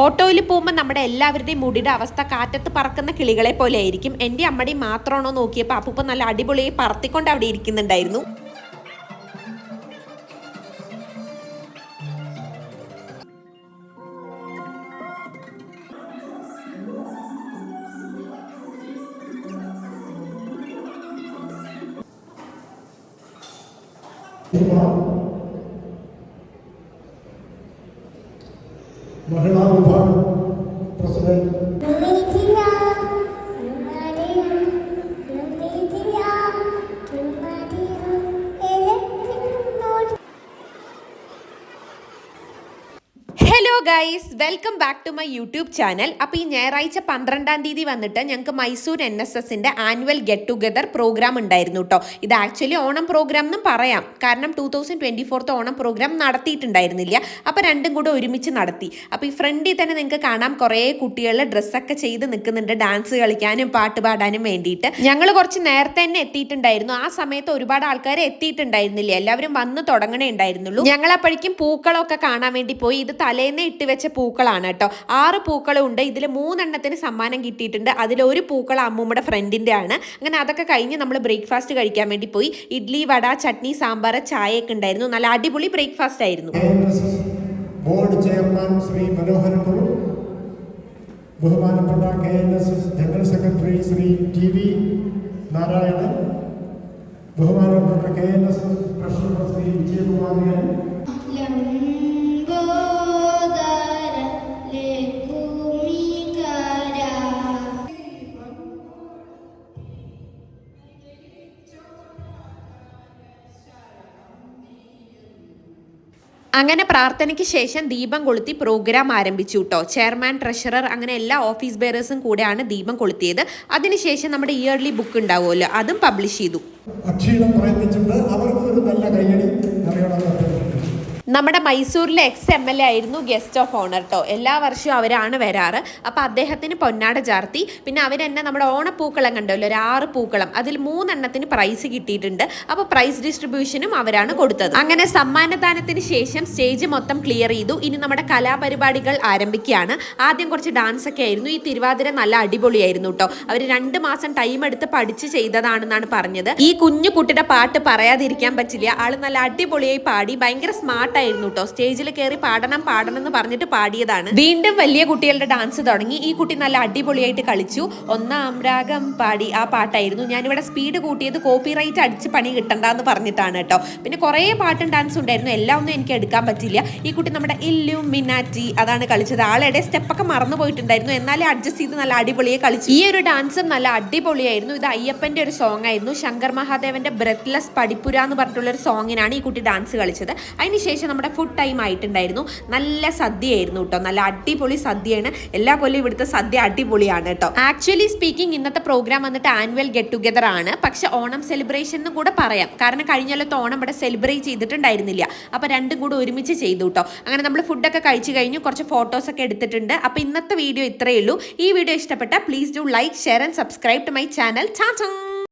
ഓട്ടോയിൽ പോകുമ്പോൾ നമ്മുടെ എല്ലാവരുടെയും മുടിയുടെ അവസ്ഥ കാറ്റത്ത് പറക്കുന്ന കിളികളെ പോലെ ആയിരിക്കും. എന്റെ അമ്മടി മാത്രമാണോ നോക്കിയപ്പോൾ അപ്പൂപ്പ നല്ല അടിപൊളിയായി പറത്തിക്കൊണ്ട് അവിടെ ഇരിക്കുന്നുണ്ടായിരുന്നു. Morreu lá no banco. Hello guys welcome back to my YouTube channel അപ്പോൾ ഈ ഞായറാഴ്ച പന്ത്രണ്ടാം തീയതി വന്നിട്ട് ഞങ്ങൾക്ക് മൈസൂർ എൻ എസ് എസിന്റെ ആനുവൽ ഗെറ്റ് ടുഗദർ പ്രോഗ്രാം ഉണ്ടായിരുന്നു കേട്ടോ ഇത് ആക്ച്വലി ഓണം പ്രോഗ്രാം എന്നും പറയാം. കാരണം two thousand twenty fourth Onam program നടത്തിയിട്ടുണ്ടായിരുന്നില്ല. അപ്പോൾ രണ്ടും കൂടെ ഒരുമിച്ച് നടത്തി. അപ്പോൾ ഈ ഫ്രണ്ടിൽ തന്നെ നിങ്ങൾക്ക് കാണാം. കുറേ കുട്ടികൾ ഡ്രസ്സൊക്കെ ചെയ്ത് നിൽക്കുന്നുണ്ട് ഡാൻസ് കളിക്കാനും പാട്ട് പാടാനും വേണ്ടിയിട്ട്. ഞങ്ങൾ കുറച്ച് നേരത്തെ തന്നെ എത്തിയിട്ടുണ്ടായിരുന്നു. ആ സമയത്ത് ഒരുപാട് ആൾക്കാർ എത്തിയിട്ടുണ്ടായിരുന്നില്ല. എല്ലാവരും വന്ന് തുടങ്ങണേ ഉണ്ടായിരുന്നുള്ളൂ. ഞങ്ങൾ അപ്പോഴേക്കും പൂക്കളമൊക്കെ കാണാൻ വേണ്ടി പോയി. ഇത് തലേന്ന് ഇട്ട് വെച്ച പൂക്കളാണ് കേട്ടോ. ആറ് പൂക്കളുണ്ട്. ഇതിൽ മൂന്നെണ്ണത്തിന് സമ്മാനം കിട്ടിയിട്ടുണ്ട്. അതിലൊരു പൂക്കൾ അമ്മൂമ്മയുടെ ഫ്രണ്ടിന്റെ ആണ്. അങ്ങനെ അതൊക്കെ കഴിഞ്ഞ് നമ്മൾ ബ്രേക്ക്ഫാസ്റ്റ് കഴിക്കാൻ വേണ്ടി പോയി. ഇഡ്ലി വട ചട്നി സാമ്പാർ ചായയൊക്കെ ഉണ്ടായിരുന്നു. നല്ല അടിപൊളി ബ്രേക്ക്ഫാസ്റ്റ് ആയിരുന്നു. ബോർഡ് ചെയർമാൻ ശ്രീ മനോഹർ ബഹുമാനപ്പെട്ട K N S S general secretary Shri T V Narayanan ബഹുമാനപ്പെട്ട K N S S Shri വിജയകുമാറിയൻ അങ്ങനെ പ്രാർത്ഥനയ്ക്ക് ശേഷം ദീപം കൊളുത്തി പ്രോഗ്രാം ആരംഭിച്ചു കേട്ടോ ചെയർമാൻ ട്രഷറർ അങ്ങനെ എല്ലാ ഓഫീസ് ബെയറേഴ്സും കൂടെയാണ് ദീപം കൊളുത്തിയത്. അതിനുശേഷം നമ്മുടെ ഇയർലി ബുക്ക് ഉണ്ടാവുമല്ലോ. അതും പബ്ലിഷ് ചെയ്തു. അക്ഷീണം അവർക്ക് ഒരു നമ്മുടെ മൈസൂരിലെ എക്സ് എം എൽ എ ആയിരുന്നു ഗസ്റ്റ് ഓഫ് ഓണർ കേട്ടോ എല്ലാ വർഷവും അവരാണ് വരാറ്. അപ്പോൾ അദ്ദേഹത്തിന് പൊന്നാട ചാർത്തി. പിന്നെ അവർ അവരെന്നെ നമ്മുടെ ഓണപ്പൂക്കളം കണ്ടല്ലോ ഒരു ആറ് പൂക്കളം. അതിൽ മൂന്നെണ്ണത്തിന് പ്രൈസ് കിട്ടിയിട്ടുണ്ട്. അപ്പോൾ പ്രൈസ് ഡിസ്ട്രിബ്യൂഷനും അവരാണ് കൊടുത്തത്. അങ്ങനെ സമ്മാനദാനത്തിന് ശേഷം സ്റ്റേജ് മൊത്തം ക്ലിയർ ചെയ്തു. ഇനി നമ്മുടെ കലാപരിപാടികൾ ആരംഭിക്കുകയാണ്. ആദ്യം കുറച്ച് ഡാൻസ് ഒക്കെ ആയിരുന്നു. ഈ തിരുവാതിര നല്ല അടിപൊളിയായിരുന്നു കേട്ടോ അവർ രണ്ട് മാസം ടൈം എടുത്ത് പഠിച്ച് ചെയ്തതാണെന്നാണ് പറഞ്ഞത്. ഈ കുഞ്ഞു കുട്ടിയുടെ പാട്ട് പറയാതിരിക്കാൻ പറ്റില്ല. ആൾ നല്ല അടിപൊളിയായി പാടി. ഭയങ്കര സ്മാർട്ട് ആയിരുന്നു കേട്ടോ സ്റ്റേജിൽ കയറി പാടണം പാടണം എന്ന് പറഞ്ഞിട്ട് പാടിയതാണ്. വീണ്ടും വലിയ കുട്ടികളുടെ ഡാൻസ് തുടങ്ങി. ഈ കുട്ടി നല്ല അടിപൊളിയായിട്ട് കളിച്ചു. ഒന്നാം രാഗം പാടി ആ പാട്ടായിരുന്നു. ഞാനിവിടെ സ്പീഡ് കൂട്ടിയത് കോപ്പി റൈറ്റ് അടിച്ച് പണി കിട്ടണ്ടെന്ന് പറഞ്ഞിട്ടാണ് കേട്ടോ പിന്നെ കുറേ പാട്ടും ഡാൻസും ഉണ്ടായിരുന്നു. എല്ലാം ഒന്നും എനിക്ക് എടുക്കാൻ പറ്റില്ല ഈ കുട്ടി നമ്മുടെ ഇല്ലും മിനാറ്റി അതാണ് കളിച്ചത്. ആളുടെ സ്റ്റെപ്പൊക്കെ മറന്നു പോയിട്ടുണ്ടായിരുന്നു. എന്നാലും അഡ്ജസ്റ്റ് ചെയ്ത് നല്ല അടിപൊളിയെ കളിച്ചു. ഈ ഒരു ഡാൻസും നല്ല അടിപൊളിയായിരുന്നു. ഇത് അയ്യപ്പന്റെ ഒരു സോങ് ആയിരുന്നു. ശങ്കർ മഹാദേവന്റെ ബ്രെത്ത്ലെസ് പഠിപ്പുര എന്ന് പറഞ്ഞിട്ടുള്ള ഒരു സോങ്ങിനാണ് ഈ കുട്ടി ഡാൻസ് കളിച്ചത്. അതിനുശേഷം നമ്മുടെ ഫുഡ് ടൈം ആയിട്ടുണ്ടായിരുന്നു. നല്ല സദ്യയായിരുന്നു കേട്ടോ നല്ല അടിപൊളി സദ്യയാണ്. എല്ലാ കൊല്ലം ഇവിടുത്തെ സദ്യ അടിപൊളിയാണ് കേട്ടോ ആക്ച്വലി സ്പീക്കിംഗ് ഇന്നത്തെ പ്രോഗ്രാം വന്നിട്ട് ആനുവൽ ഗെറ്റ് ടുഗദർ ആണ്. പക്ഷെ ഓണം സെലിബ്രേഷൻ എന്ന് കൂടെ പറയാം. കാരണം കഴിഞ്ഞ കൊല്ലത്തെ ഓണം ഇവിടെ സെലിബ്രേറ്റ് ചെയ്തിട്ടുണ്ടായിരുന്നില്ല. അപ്പോൾ രണ്ടും കൂടെ ഒരുമിച്ച് ചെയ്തു കേട്ടോ അങ്ങനെ നമ്മൾ ഫുഡൊക്കെ കഴിച്ചു കഴിഞ്ഞു. കുറച്ച് ഫോട്ടോസൊക്കെ എടുത്തിട്ടുണ്ട്. അപ്പോൾ ഇന്നത്തെ വീഡിയോ ഇത്രയേ ഉള്ളൂ. ഈ വീഡിയോ ഇഷ്ടപ്പെട്ടാൽ please do like share and subscribe to my channel ചാ